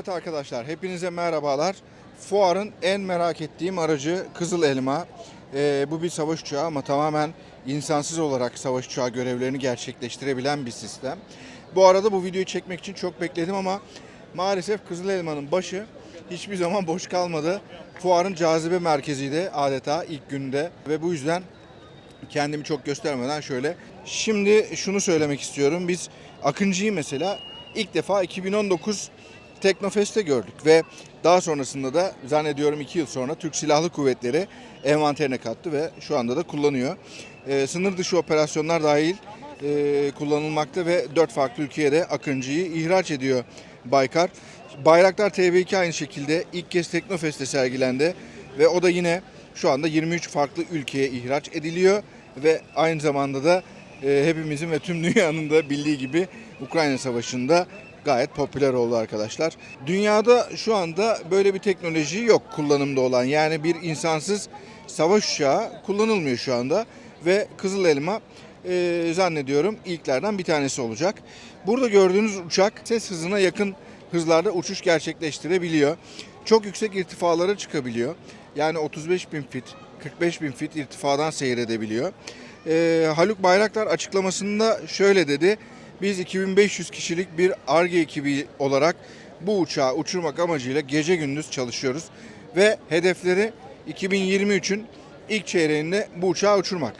Evet arkadaşlar hepinize merhabalar. Fuarın en merak ettiğim aracı Kızıl Elma. Ee, bu bir savaş uçağı ama tamamen insansız olarak savaş uçağı görevlerini gerçekleştirebilen bir sistem. Bu arada bu videoyu çekmek için çok bekledim ama maalesef Kızıl Elma'nın başı hiçbir zaman boş kalmadı. Fuarın cazibe merkeziydi adeta ilk günde ve bu yüzden kendimi çok göstermeden şöyle. Şimdi şunu söylemek istiyorum. Biz Akıncı'yı mesela ilk defa 2019 Teknofest'te gördük ve daha sonrasında da zannediyorum 2 yıl sonra Türk Silahlı Kuvvetleri envanterine kattı ve şu anda da kullanıyor. Ee, sınır dışı operasyonlar dahil e, kullanılmakta ve 4 farklı ülkeye Akıncı'yı ihraç ediyor Baykar. Bayraktar TB2 aynı şekilde ilk kez Teknofest'te sergilendi ve o da yine şu anda 23 farklı ülkeye ihraç ediliyor ve aynı zamanda da e, hepimizin ve tüm dünyanın da bildiği gibi Ukrayna Savaşı'nda gayet popüler oldu arkadaşlar. Dünyada şu anda böyle bir teknoloji yok kullanımda olan. Yani bir insansız savaş uçağı kullanılmıyor şu anda ve Kızıl Elma e, zannediyorum ilklerden bir tanesi olacak. Burada gördüğünüz uçak ses hızına yakın hızlarda uçuş gerçekleştirebiliyor. Çok yüksek irtifalara çıkabiliyor. Yani 35 bin fit, 45 bin fit irtifadan seyredebiliyor. Ee, Haluk Bayraktar açıklamasında şöyle dedi. Biz 2500 kişilik bir ARGE ekibi olarak bu uçağı uçurmak amacıyla gece gündüz çalışıyoruz. Ve hedefleri 2023'ün ilk çeyreğinde bu uçağı uçurmak.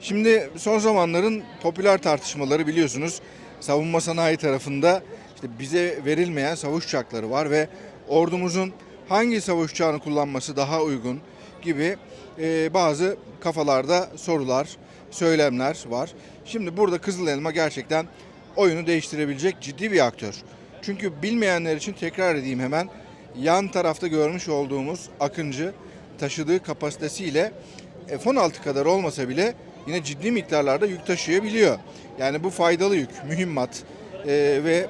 Şimdi son zamanların popüler tartışmaları biliyorsunuz savunma sanayi tarafında işte bize verilmeyen savaş uçakları var ve ordumuzun hangi savaş uçağını kullanması daha uygun gibi e, bazı kafalarda sorular, söylemler var. Şimdi burada Kızıl Elma gerçekten oyunu değiştirebilecek ciddi bir aktör. Çünkü bilmeyenler için tekrar edeyim hemen yan tarafta görmüş olduğumuz Akıncı taşıdığı kapasitesiyle F-16 kadar olmasa bile yine ciddi miktarlarda yük taşıyabiliyor. Yani bu faydalı yük, mühimmat e, ve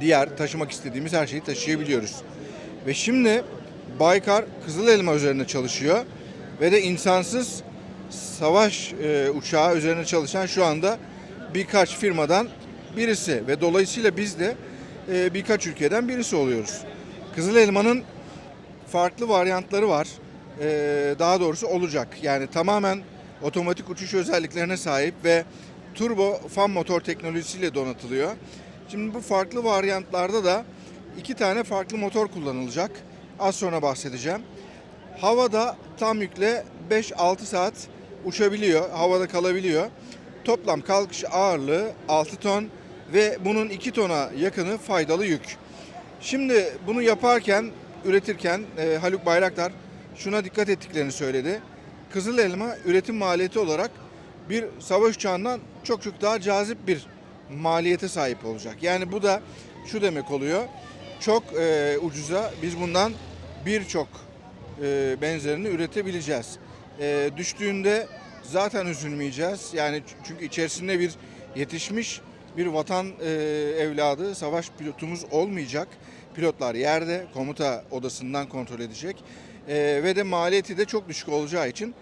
diğer taşımak istediğimiz her şeyi taşıyabiliyoruz. Ve şimdi Baykar Kızıl Elma üzerine çalışıyor ve de insansız savaş e, uçağı üzerine çalışan şu anda birkaç firmadan birisi ve dolayısıyla biz de e, birkaç ülkeden birisi oluyoruz. Kızıl Elma'nın farklı varyantları var. E, daha doğrusu olacak. Yani tamamen otomatik uçuş özelliklerine sahip ve turbo fan motor teknolojisiyle donatılıyor. Şimdi bu farklı varyantlarda da iki tane farklı motor kullanılacak. Az sonra bahsedeceğim. Havada tam yükle 5-6 saat uçabiliyor, havada kalabiliyor. Toplam kalkış ağırlığı 6 ton ve bunun 2 tona yakını faydalı yük. Şimdi bunu yaparken, üretirken e, Haluk Bayraktar şuna dikkat ettiklerini söyledi. Kızıl elma üretim maliyeti olarak bir savaş uçağından çok çok daha cazip bir maliyete sahip olacak. Yani bu da şu demek oluyor. Çok e, ucuza biz bundan birçok e, benzerini üretebileceğiz. E, düştüğünde zaten üzülmeyeceğiz. Yani çünkü içerisinde bir yetişmiş bir vatan e, evladı savaş pilotumuz olmayacak. Pilotlar yerde komuta odasından kontrol edecek. E, ve de maliyeti de çok düşük olacağı için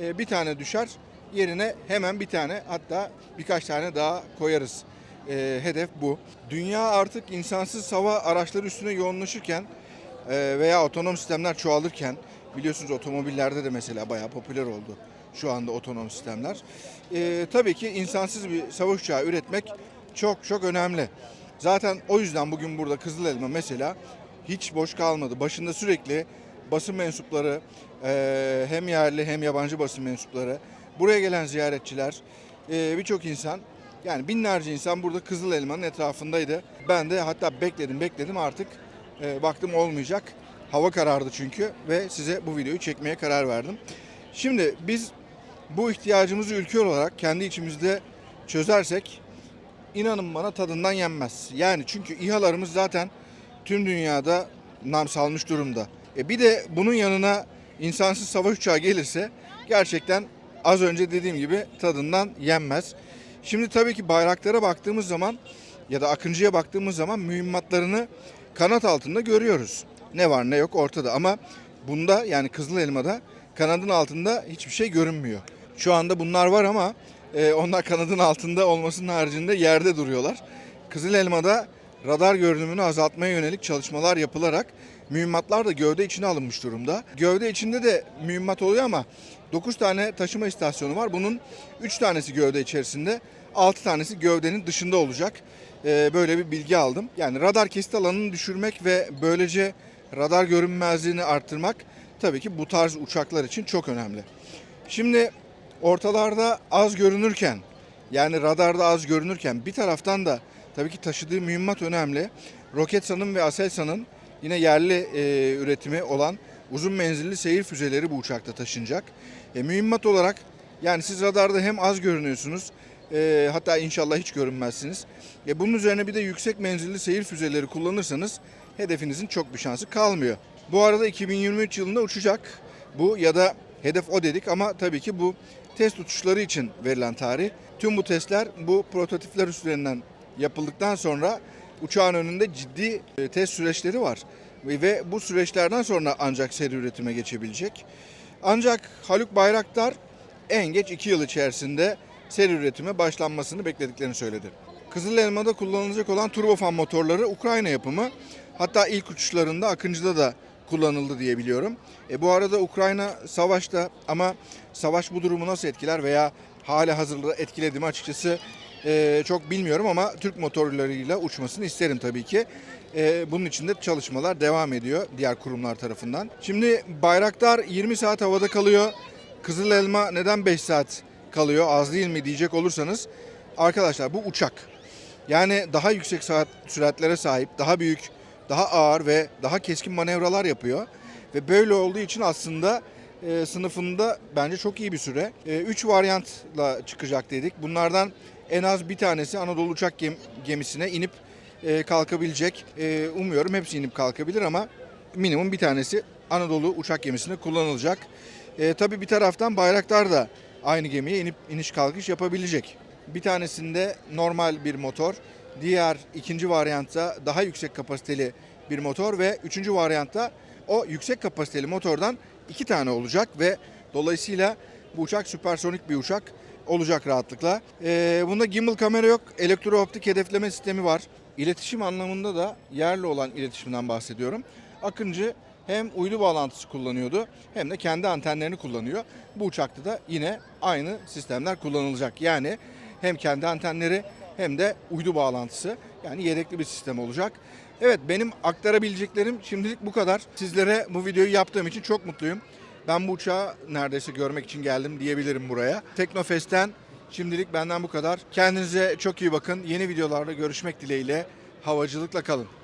e, bir tane düşer yerine hemen bir tane hatta birkaç tane daha koyarız. E, hedef bu. Dünya artık insansız hava araçları üstüne yoğunlaşırken e, veya otonom sistemler çoğalırken biliyorsunuz otomobillerde de mesela bayağı popüler oldu şu anda otonom sistemler. E, tabii ki insansız bir savaş uçağı üretmek çok çok önemli. Zaten o yüzden bugün burada Kızıl Elma mesela hiç boş kalmadı. Başında sürekli basın mensupları hem yerli hem yabancı basın mensupları buraya gelen ziyaretçiler birçok insan yani binlerce insan burada Kızıl Elma'nın etrafındaydı. Ben de hatta bekledim bekledim artık baktım olmayacak. Hava karardı çünkü ve size bu videoyu çekmeye karar verdim. Şimdi biz bu ihtiyacımızı ülke olarak kendi içimizde çözersek inanın bana tadından yenmez. Yani çünkü İHA'larımız zaten tüm dünyada nam salmış durumda. E bir de bunun yanına insansız savaş uçağı gelirse gerçekten az önce dediğim gibi tadından yenmez. Şimdi tabii ki bayraklara baktığımız zaman ya da Akıncı'ya baktığımız zaman mühimmatlarını kanat altında görüyoruz. Ne var ne yok ortada ama bunda yani Kızıl Elma'da kanadın altında hiçbir şey görünmüyor. Şu anda bunlar var ama e, onlar kanadın altında olmasının haricinde yerde duruyorlar. Kızıl Elma'da radar görünümünü azaltmaya yönelik çalışmalar yapılarak mühimmatlar da gövde içine alınmış durumda. Gövde içinde de mühimmat oluyor ama 9 tane taşıma istasyonu var. Bunun 3 tanesi gövde içerisinde, 6 tanesi gövdenin dışında olacak. Ee, böyle bir bilgi aldım. Yani radar kesit alanını düşürmek ve böylece radar görünmezliğini arttırmak tabii ki bu tarz uçaklar için çok önemli. Şimdi ortalarda az görünürken yani radarda az görünürken bir taraftan da tabii ki taşıdığı mühimmat önemli. Roketsan'ın ve Aselsan'ın yine yerli e, üretimi olan uzun menzilli seyir füzeleri bu uçakta taşınacak. E, mühimmat olarak yani siz radarda hem az görünüyorsunuz e, hatta inşallah hiç görünmezsiniz. E, bunun üzerine bir de yüksek menzilli seyir füzeleri kullanırsanız hedefinizin çok bir şansı kalmıyor. Bu arada 2023 yılında uçacak bu ya da hedef o dedik ama tabii ki bu test uçuşları için verilen tarih. Tüm bu testler bu prototipler üstlerinden yapıldıktan sonra uçağın önünde ciddi e, test süreçleri var. Ve bu süreçlerden sonra ancak seri üretime geçebilecek. Ancak Haluk Bayraktar en geç 2 yıl içerisinde seri üretime başlanmasını beklediklerini söyledi. Kızıl Elma'da kullanılacak olan turbofan motorları Ukrayna yapımı. Hatta ilk uçuşlarında Akıncı'da da kullanıldı diye biliyorum. E, bu arada Ukrayna savaşta ama savaş bu durumu nasıl etkiler veya hala hazırda etkiledi mi açıkçası e, çok bilmiyorum ama Türk motorlarıyla uçmasını isterim tabii ki. E, bunun için de çalışmalar devam ediyor diğer kurumlar tarafından. Şimdi Bayraktar 20 saat havada kalıyor. Kızıl Elma neden 5 saat kalıyor az değil mi diyecek olursanız arkadaşlar bu uçak. Yani daha yüksek saat süratlere sahip, daha büyük, daha ağır ve daha keskin manevralar yapıyor. Ve böyle olduğu için aslında e, sınıfında bence çok iyi bir süre. 3 varyantla çıkacak dedik. Bunlardan en az bir tanesi Anadolu uçak gem- gemisine inip e, kalkabilecek. E, umuyorum hepsi inip kalkabilir ama minimum bir tanesi Anadolu uçak gemisine kullanılacak. E, tabii bir taraftan Bayraktar da aynı gemiye inip iniş kalkış yapabilecek. Bir tanesinde normal bir motor, diğer ikinci varyantta daha yüksek kapasiteli bir motor ve üçüncü varyantta o yüksek kapasiteli motordan iki tane olacak ve dolayısıyla bu uçak süpersonik bir uçak olacak rahatlıkla. Ee, bunda gimbal kamera yok, elektrooptik hedefleme sistemi var. İletişim anlamında da yerli olan iletişimden bahsediyorum. Akıncı hem uydu bağlantısı kullanıyordu hem de kendi antenlerini kullanıyor. Bu uçakta da yine aynı sistemler kullanılacak. Yani hem kendi antenleri hem de uydu bağlantısı. Yani yedekli bir sistem olacak. Evet benim aktarabileceklerim şimdilik bu kadar. Sizlere bu videoyu yaptığım için çok mutluyum. Ben bu uçağı neredeyse görmek için geldim diyebilirim buraya. Teknofest'ten şimdilik benden bu kadar. Kendinize çok iyi bakın. Yeni videolarda görüşmek dileğiyle. Havacılıkla kalın.